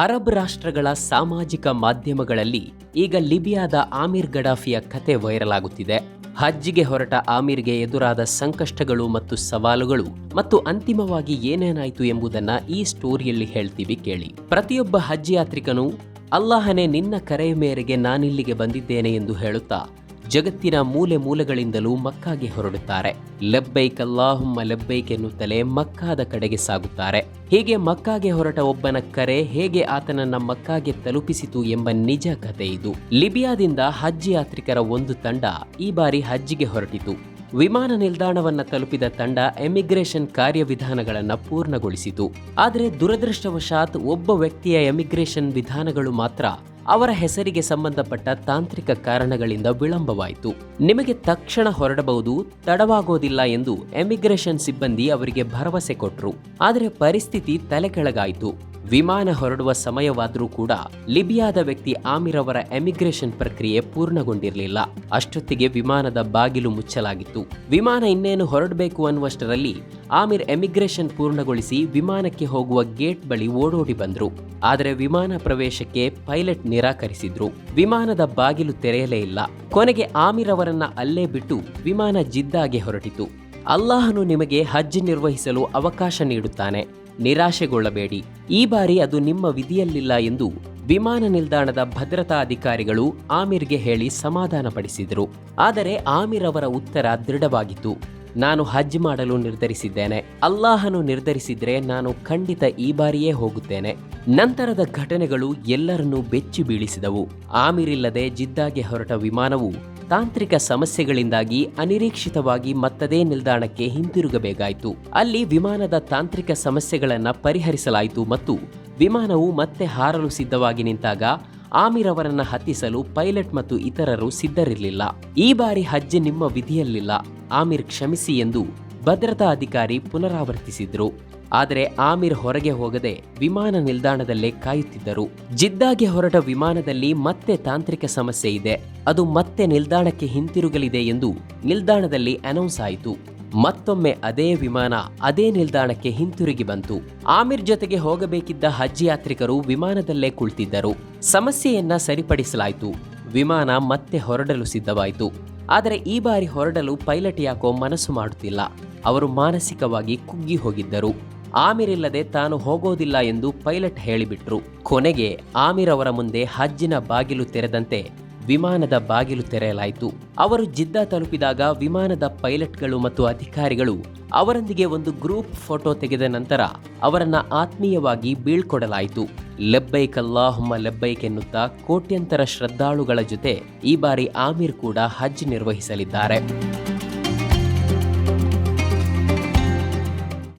Arab ರಾಷ್ಟ್ರಗಳ ಸಾಮಾಜಿಕ ಮಾಧ್ಯಮಗಳಲ್ಲಿ ಈಗ ಲಿಬಿಯಾದ ಆಮೀರ್ ಗಡಾಫಿಯ ಕತೆ ವೈರಲ್ ಆಗುತ್ತಿದೆ ಹಜ್ಜಿಗೆ ಹೊರಟ ಆಮೀರ್ಗೆ ಎದುರಾದ ಸಂಕಷ್ಟಗಳು ಮತ್ತು ಸವಾಲುಗಳು ಮತ್ತು ಅಂತಿಮವಾಗಿ ಏನೇನಾಯಿತು ಎಂಬುದನ್ನ ಈ ಸ್ಟೋರಿಯಲ್ಲಿ ಹೇಳ್ತೀವಿ ಕೇಳಿ. ಪ್ರತಿಯೊಬ್ಬ ಹಜ್ ಯಾತ್ರಿಕನು, ಅಲ್ಲಾಹನೇ ನಿನ್ನ ಕರೆಯ ಮೇರೆಗೆ ನಾನಿಲ್ಲಿಗೆ ಬಂದಿದ್ದೇನೆ ಎಂದು ಹೇಳುತ್ತಾ ಜಗತ್ತಿನ ಮೂಲೆ ಮೂಲೆಗಳಿಂದಲೂ ಮಕ್ಕಾಗೆ ಹೊರಡುತ್ತಾರೆ. ಲಬ್ಬೈಕ್ ಅಲ್ಲಾಹುಮ್ಮ ಲಬ್ಬೈಕ್ ಎನ್ನುತ್ತಲೇ ಮಕ್ಕಾದ ಕಡೆಗೆ ಸಾಗುತ್ತಾರೆ. ಹೀಗೆ ಮಕ್ಕಾಗೆ ಹೊರಟ ಒಬ್ಬನ ಕರೆ, ಹೇಗೆ ಆತನನ್ನ ಮಕ್ಕಾಗೆ ತಲುಪಿಸಿತು ಎಂಬ ನಿಜ ಕಥೆ ಇದು. ಲಿಬಿಯಾದಿಂದ ಹಜ್ ಯಾತ್ರಿಕರ ಒಂದು ತಂಡ ಈ ಬಾರಿ ಹಜ್ಜಿಗೆ ಹೊರಟಿತು. ವಿಮಾನ ನಿಲ್ದಾಣವನ್ನ ತಲುಪಿದ ತಂಡ ಎಮಿಗ್ರೇಷನ್ ಕಾರ್ಯವಿಧಾನಗಳನ್ನು ಪೂರ್ಣಗೊಳಿಸಿತು. ಆದರೆ ದುರದೃಷ್ಟವಶಾತ್ ಒಬ್ಬ ವ್ಯಕ್ತಿಯ ಎಮಿಗ್ರೇಷನ್ ವಿಧಾನಗಳು ಮಾತ್ರ ಅವರ ಹೆಸರಿಗೆ ಸಂಬಂಧಪಟ್ಟ ತಾಂತ್ರಿಕ ಕಾರಣಗಳಿಂದ ವಿಳಂಬವಾಯಿತು. ನಿಮಗೆ ತಕ್ಷಣ ಹೊರಡಬಹುದು, ತಡವಾಗೋದಿಲ್ಲ ಎಂದು ಎಮಿಗ್ರೇಷನ್ ಸಿಬ್ಬಂದಿ ಅವರಿಗೆ ಭರವಸೆ ಕೊಟ್ಟರು ಆದರೆ ಪರಿಸ್ಥಿತಿ ತಲೆಕೆಳಗಾಯಿತು. ವಿಮಾನ ಹೊರಡುವ ಸಮಯವಾದರೂ ಕೂಡ ಲಿಬಿಯಾದ ವ್ಯಕ್ತಿ ಆಮಿರ್ ಅವರ ಎಮಿಗ್ರೇಷನ್ ಪ್ರಕ್ರಿಯೆ ಪೂರ್ಣಗೊಂಡಿರಲಿಲ್ಲ. ಅಷ್ಟೊತ್ತಿಗೆ ವಿಮಾನದ ಬಾಗಿಲು ಮುಚ್ಚಲಾಗಿತ್ತು. ವಿಮಾನ ಇನ್ನೇನು ಹೊರಡಬೇಕು ಅನ್ನುವಷ್ಟರಲ್ಲಿ ಆಮಿರ್ ಎಮಿಗ್ರೇಷನ್ ಪೂರ್ಣಗೊಳಿಸಿ ವಿಮಾನಕ್ಕೆ ಹೋಗುವ ಗೇಟ್ ಬಳಿ ಓಡೋಡಿ ಬಂದ್ರು. ಆದರೆ ವಿಮಾನ ಪ್ರವೇಶಕ್ಕೆ ಪೈಲಟ್ ನಿರಾಕರಿಸಿದ್ರು. ವಿಮಾನದ ಬಾಗಿಲು ತೆರೆಯಲೇ ಇಲ್ಲ. ಕೊನೆಗೆ ಆಮಿರ್ ಅವರನ್ನ ಅಲ್ಲೇ ಬಿಟ್ಟು ವಿಮಾನ ಜಿದ್ದಾಗೆ ಹೊರಟಿತು. ಅಲ್ಲಾಹನು ನಿಮಗೆ ಹಜ್ ನಿರ್ವಹಿಸಲು ಅವಕಾಶ ನೀಡುತ್ತಾನೆ. ನಿರಾಶೆಗೊಳ್ಳಬೇಡಿ. ಈ ಬಾರಿ ಅದು ನಿಮ್ಮ ವಿಧಿಯಲ್ಲಿಲ್ಲ ಎಂದು ವಿಮಾನ ನಿಲ್ದಾಣದ ಭದ್ರತಾ ಅಧಿಕಾರಿಗಳು ಆಮಿರ್ಗೆ ಹೇಳಿ ಸಮಾಧಾನಪಡಿಸಿದರು. ಆದರೆ ಆಮಿರ್ ಅವರ ಉತ್ತರ ದೃಢವಾಗಿತ್ತು. ನಾನು ಹಜ್ ಮಾಡಲು ನಿರ್ಧರಿಸಿದ್ದೇನೆ. ಅಲ್ಲಾಹನು ನಿರ್ಧರಿಸಿದ್ರೆ ನಾನು ಖಂಡಿತ ಈ ಬಾರಿಯೇ ಹೋಗುತ್ತೇನೆ. ನಂತರದ ಘಟನೆಗಳು ಎಲ್ಲರನ್ನೂ ಬೆಚ್ಚಿ ಬೀಳಿಸಿದವು. ಆಮಿರಿಲ್ಲದೆ ಜಿದ್ದಾಗೆ ಹೊರಟ ವಿಮಾನವು ತಾಂತ್ರಿಕ ಸಮಸ್ಯೆಗಳಿಂದಾಗಿ ಅನಿರೀಕ್ಷಿತವಾಗಿ ಮತ್ತದೇ ನಿಲ್ದಾಣಕ್ಕೆ ಹಿಂತಿರುಗಬೇಕಾಯಿತು. ಅಲ್ಲಿ ವಿಮಾನದ ತಾಂತ್ರಿಕ ಸಮಸ್ಯೆಗಳನ್ನು ಪರಿಹರಿಸಲಾಯಿತು ಮತ್ತು ವಿಮಾನವು ಮತ್ತೆ ಹಾರಲು ಸಿದ್ಧವಾಗಿ ನಿಂತಾಗ ಆಮಿರ್ ಅವರನ್ನ ಹತ್ತಿಸಲು ಪೈಲಟ್ ಮತ್ತು ಇತರರು ಸಿದ್ಧರಿರಲಿಲ್ಲ. ಈ ಬಾರಿ ಹಜ್ಜೆ ನಿಮ್ಮ ವಿಧಿಯಲ್ಲಿಲ್ಲ. ಆಮಿರ್ ಕ್ಷಮಿಸಿ ಎಂದು ಭದ್ರತಾ ಅಧಿಕಾರಿ ಪುನರಾವರ್ತಿಸಿದ್ರು. ಆದರೆ ಆಮಿರ್ ಹೊರಗೆ ಹೋಗದೆ ವಿಮಾನ ನಿಲ್ದಾಣದಲ್ಲೇ ಕಾಯುತ್ತಿದ್ದರು. ಜಿದ್ದಾಗೆ ಹೊರಟ ವಿಮಾನದಲ್ಲಿ ಮತ್ತೆ ತಾಂತ್ರಿಕ ಸಮಸ್ಯೆ ಇದೆ. ಅದು ಮತ್ತೆ ನಿಲ್ದಾಣಕ್ಕೆ ಹಿಂತಿರುಗಲಿದೆ ಎಂದು ನಿಲ್ದಾಣದಲ್ಲಿ ಅನೌನ್ಸ್ ಆಯಿತು. ಮತ್ತೊಮ್ಮೆ ಅದೇ ವಿಮಾನ ಅದೇ ನಿಲ್ದಾಣಕ್ಕೆ ಹಿಂತಿರುಗಿ ಬಂತು. ಆಮಿರ್ ಜೊತೆಗೆ ಹೋಗಬೇಕಿದ್ದ ಹಜ್ ಯಾತ್ರಿಕರು ವಿಮಾನದಲ್ಲೇ ಕುಳಿತಿದ್ದರು. ಸಮಸ್ಯೆಯನ್ನ ಸರಿಪಡಿಸಲಾಯಿತು. ವಿಮಾನ ಮತ್ತೆ ಹೊರಡಲು ಸಿದ್ಧವಾಯಿತು. ಆದರೆ ಈ ಬಾರಿ ಹೊರಡಲು ಪೈಲಟ್ ಯಾಕೋ ಮನಸ್ಸು ಮಾಡುತ್ತಿಲ್ಲ. ಅವರು ಮಾನಸಿಕವಾಗಿ ಕುಗ್ಗಿ ಹೋಗಿದ್ದರು. ಆಮಿರ್ ಇಲ್ಲದೆ ತಾನು ಹೋಗೋದಿಲ್ಲ ಎಂದು ಪೈಲಟ್ ಹೇಳಿಬಿಟ್ರು. ಕೊನೆಗೆ ಆಮಿರ್ ಅವರ ಮುಂದೆ ಹಜ್ಜಿನ ಬಾಗಿಲು ತೆರೆದಂತೆ ವಿಮಾನದ ಬಾಗಿಲು ತೆರೆಯಲಾಯಿತು. ಅವರು ಜಿದ್ದ ತಲುಪಿದಾಗ ವಿಮಾನದ ಪೈಲಟ್ಗಳು ಮತ್ತು ಅಧಿಕಾರಿಗಳು ಅವರೊಂದಿಗೆ ಒಂದು ಗ್ರೂಪ್ ಫೋಟೋ ತೆಗೆದ ನಂತರ ಅವರನ್ನ ಆತ್ಮೀಯವಾಗಿ ಬೀಳ್ಕೊಡಲಾಯಿತು. ಲೆಬ್ಬೈಕ್ ಅಲ್ಲಾಹುಮ್ಮ ಲೆಬ್ಬೈಕ್ ಎನ್ನುತ್ತಾ ಕೋಟ್ಯಂತರ ಶ್ರದ್ಧಾಳುಗಳ ಜೊತೆ ಈ ಬಾರಿ ಆಮಿರ್ ಕೂಡ ಹಜ್ ನಿರ್ವಹಿಸಲಿದ್ದಾರೆ.